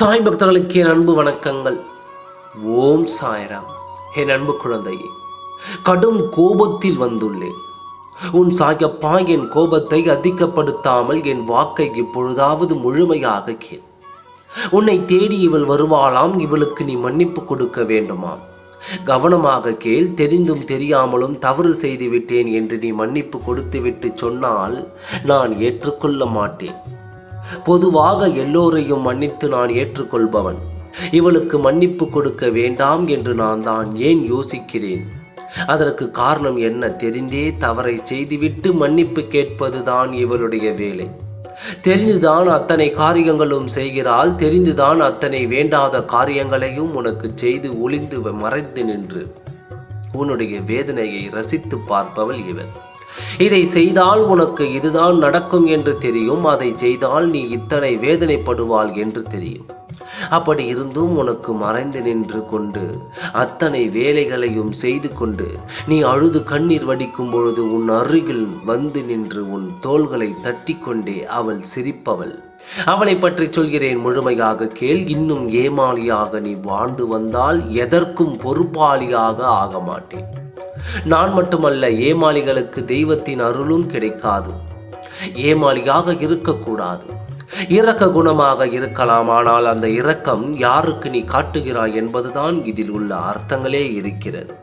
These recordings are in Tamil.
சாய் பக்தர்களுக்கு என் அன்பு வணக்கங்கள். ஓம் சாய்ராம். என் அன்பு குழந்தையே கடும் கோபத்தில் வந்துள்ளேன். உன் சாயப்பா என் கோபத்தை அதிகப்படுத்தாமல் என் வாக்கை இப்பொழுதாவது முழுமையாக கேள். உன்னை தேடி இவள் வருவாளாம் இவளுக்கு நீ மன்னிப்பு கொடுக்க வேண்டுமாம் கவனமாக கேள் தெரிந்தும் தெரியாமலும் தவறு செய்து விட்டேன் என்று நீ மன்னிப்பு கொடுத்துவிட்டு சொன்னால் நான் ஏற்றுக்கொள்ள மாட்டேன். பொதுவாக எல்லோரையும் மன்னித்து நான் ஏற்றுக்கொள்பவன். இவளுக்கு மன்னிப்பு கொடுக்க வேண்டாம் என்று நான் தான் ஏன் யோசிக்கிறேன்? அதற்கு காரணம் என்ன? தெரிந்தே தவறை செய்துவிட்டு மன்னிப்பு கேட்பதுதான் இவளுடைய வேலை. தெரிந்துதான் அத்தனை காரியங்களும் செய்கிறாள். தெரிந்துதான் அத்தனை வேண்டாத காரியங்களையும் உனக்கு செய்து ஒளிந்து மறைந்து நின்று. உன்னுடைய வேதனையை ரசித்து பார்ப்பவள் இவள் இதை செய்தால் உனக்கு இதுதான் நடக்கும் என்று தெரியும். அதை செய்தால் நீ இத்தனை வேதனைப்படுவாள் என்று தெரியும். அப்படி இருந்தும் உனக்கு மறைந்து நின்று கொண்டு அத்தனை வேலைகளையும் செய்து கொண்டு நீ அழுது கண்ணீர் வடிக்கும் பொழுது உன் அருகில் வந்து நின்று உன் தோள்களை தட்டி கொண்டே அவள் சிரிப்பவள். அவளை பற்றி சொல்கிறேன் முழுமையாக கேள். இன்னும் ஏமாளியாக நீ வாழ்ந்து வந்தால் எதற்கும் பொறுப்பாளியாக ஆக மாட்டேன் நான் மட்டுமல்ல ஏமாளிகளுக்கு தெய்வத்தின் அருளும் கிடைக்காது. ஏமாளியாக இருக்கக்கூடாது. இரக்க குணமாக இருக்கலாம் ஆனால் அந்த இரக்கம் யாருக்கு நீ காட்டுகிறாய் என்பதுதான் இதில் உள்ள அர்த்தங்களே இருக்கிறது.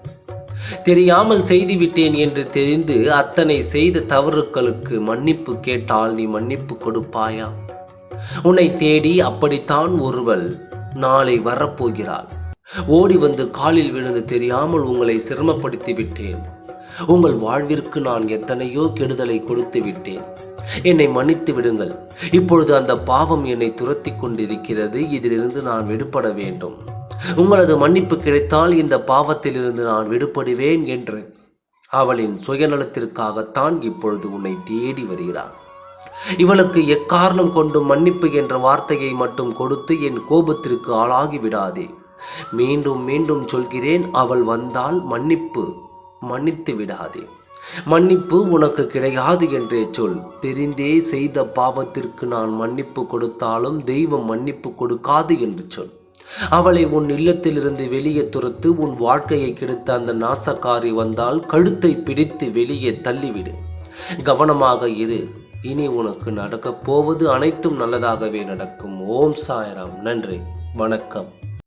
தெரியாமல் செய்துவிட்டேன் என்று தெரிந்து அத்தனை செய்த தவறுகளுக்கு மன்னிப்பு கேட்டால் நீ மன்னிப்பு கொடுப்பாயா? உன்னை தேடி அப்படித்தான் ஒருவள் நாளை வரப்போகிறாள். ஓடி வந்து காலில் விழுந்து தெரியாமல் உங்களை சிரமப்படுத்தி விட்டேன் உங்கள் வாழ்விற்கு நான் எத்தனையோ கெடுதலை கொடுத்து விட்டேன் என்னை மன்னித்து விடுங்கள். இப்பொழுது அந்த பாவம் என்னை துரத்தி கொண்டிருக்கிறது. இதிலிருந்து நான் விடுபட வேண்டும். உங்களது மன்னிப்பு கிடைத்தால் இந்த பாவத்திலிருந்து நான் விடுபடுவேன் என்று அவளின் சுயநலத்திற்காகத்தான் இப்பொழுது உன்னை தேடி வருகிறாள் இவளுக்கு எக்காரணம் கொண்டு மன்னிப்பு என்ற வார்த்தையை மட்டும் கொடுத்து என் கோபத்திற்கு ஆளாகி விடாதே மீண்டும் மீண்டும் சொல்கிறேன் அவள் வந்தால் மன்னிப்பு மன்னித்து விடாதே. மன்னிப்பு உனக்கு கிடையாது என்றே சொல். தெரிந்தே செய்த பாவத்திற்கு நான் மன்னிப்பு கொடுத்தாலும் தெய்வம் மன்னிப்பு கொடுக்காது என்று சொல். அவளை உன் இல்லத்திலிருந்து வெளியே துரத்து உன் வாழ்க்கையை கெடுத்த அந்த நாசக்காரி வந்தால் கழுத்தை பிடித்து வெளியே தள்ளிவிடு. கவனமாக இரு. இனி உனக்கு நடக்கப் போவது அனைத்தும் நல்லதாகவே நடக்கும். ஓம் சாயராம். நன்றி. வணக்கம்.